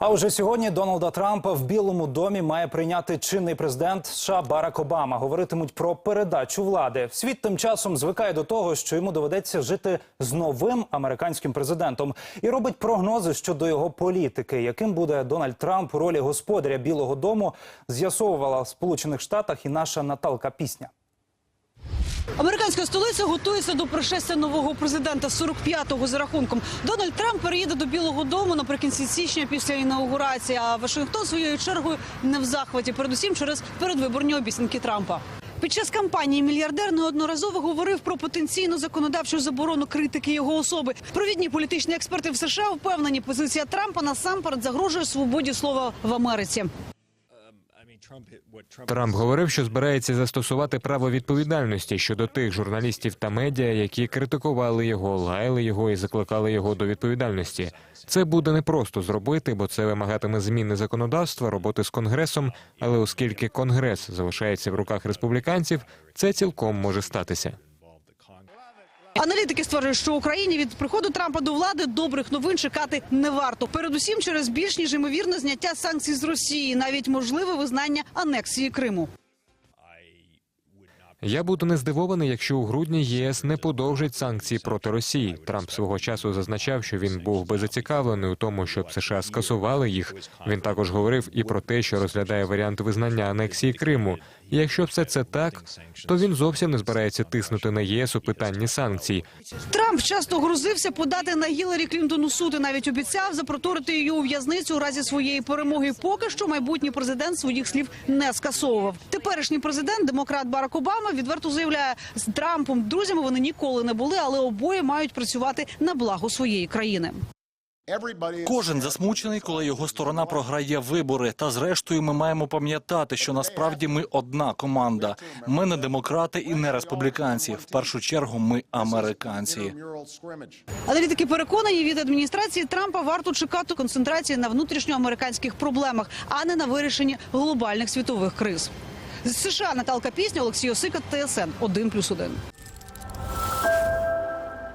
А уже сьогодні Дональда Трампа в Білому домі має прийняти чинний президент США Барак Обама. Говоритимуть про передачу влади. Світ тим часом звикає до того, що йому доведеться жити з новим американським президентом і робить прогнози щодо його політики. Яким буде Дональд Трамп у ролі господаря Білого Дому, з'ясовувала в Сполучених Штатах і наша Наталка Пісня. Американська столиця готується до пришестя нового президента 45-го за рахунком. Дональд Трамп переїде до Білого Дому наприкінці січня після інаугурації. А Вашингтон своєю чергою не в захваті, передусім через передвиборні обіцянки Трампа. Під час кампанії мільярдер неодноразово говорив про потенційну законодавчу заборону критики його особи. Провідні політичні експерти в США впевнені, позиція Трампа насамперед загрожує свободі слова в Америці. Трамп говорив, що збирається застосувати право відповідальності щодо тих журналістів та медіа, які критикували його, лаяли його і закликали його до відповідальності. Це буде непросто зробити, бо це вимагатиме зміни законодавства, роботи з конгресом. Але оскільки конгрес залишається в руках республіканців, це цілком може статися. Аналітики стверджують, що Україні від приходу Трампа до влади добрих новин чекати не варто. Передусім через більш ніж ймовірне зняття санкцій з Росії, навіть можливе визнання анексії Криму. Я буду не здивований, якщо у грудні ЄС не подовжить санкції проти Росії. Трамп свого часу зазначав, що він був би зацікавлений у тому, щоб США скасували їх. Він також говорив і про те, що розглядає варіант визнання анексії Криму. І якщо все це так, то він зовсім не збирається тиснути на ЄС у питанні санкцій. Трамп часто грозився подати на Гіларі Клінтон у суд і навіть обіцяв запроторити її у в'язницю у разі своєї перемоги. Поки що майбутній президент своїх слів не скасовував. Теперішній президент, демократ Барак Обама, відверто заявляє, з Трампом друзями вони ніколи не були, але обоє мають працювати на благо своєї країни. Кожен засмучений, коли його сторона програє вибори. Та зрештою, ми маємо пам'ятати, що насправді ми одна команда. Ми не демократи і не республіканці. В першу чергу, ми американці. Аналітики переконані, від адміністрації Трампа варто чекати концентрації на внутрішньоамериканських проблемах, а не на вирішенні глобальних світових криз. З США Наталка Пісня, Олексій Осика, ТСН 1+,1.